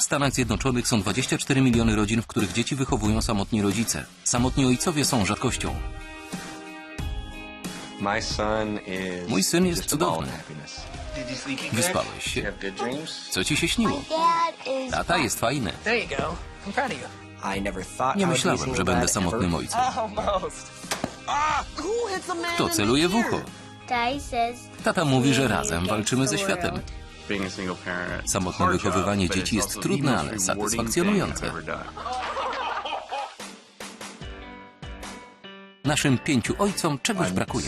W Stanach Zjednoczonych są 24 miliony rodzin, w których dzieci wychowują samotni rodzice. Samotni ojcowie są rzadkością. Mój syn jest cudowny. Wyspałeś się. Co ci się śniło? Tata jest fajny. Nie myślałem, że będę samotnym ojcem. Almost. Kto celuje w ucho? Tata mówi, że razem walczymy ze światem. Samotne wychowywanie dzieci jest trudne, ale satysfakcjonujące. Naszym pięciu ojcom czegoś brakuje.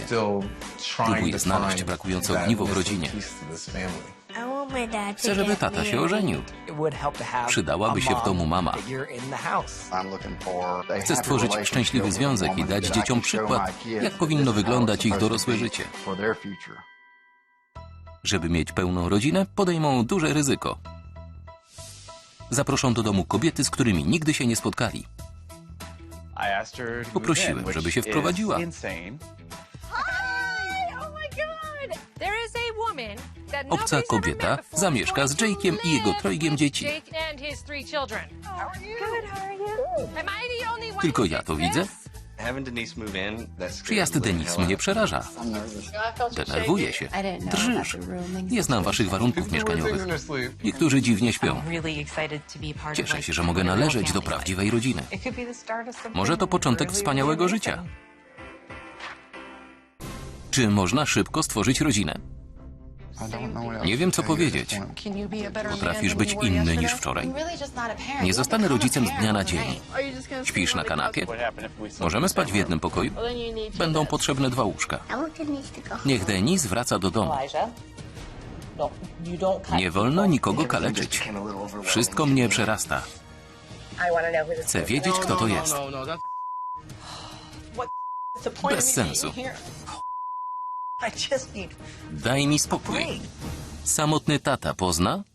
Próbuję znaleźć brakujące ogniwo w rodzinie. Chcę, żeby tata się ożenił. Przydałaby się w domu mama. Chcę stworzyć szczęśliwy związek i dać dzieciom przykład, jak powinno wyglądać ich dorosłe życie. Żeby mieć pełną rodzinę, podejmą duże ryzyko. Zaproszą do domu kobiety, z którymi nigdy się nie spotkali. Poprosiłem, żeby się wprowadziła. Obca kobieta zamieszka z Jake'iem i jego trojgiem dzieci. Tylko ja to widzę? Przyjazd Denis mnie przeraża. Denerwuję się. Drżysz. Nie znam waszych warunków mieszkaniowych. Niektórzy dziwnie śpią. Cieszę się, że mogę należeć do prawdziwej rodziny. Może to początek wspaniałego życia. Czy można szybko stworzyć rodzinę? Nie wiem, co powiedzieć. Potrafisz być inny niż wczoraj. Nie zostanę rodzicem z dnia na dzień. Śpisz na kanapie? Możemy spać w jednym pokoju? Będą potrzebne dwa łóżka. Niech Denis wraca do domu. Nie wolno nikogo kaleczyć. Wszystko mnie przerasta. Chcę wiedzieć, kto to jest. Bez sensu. Daj mi spokój. Samotny tata pozna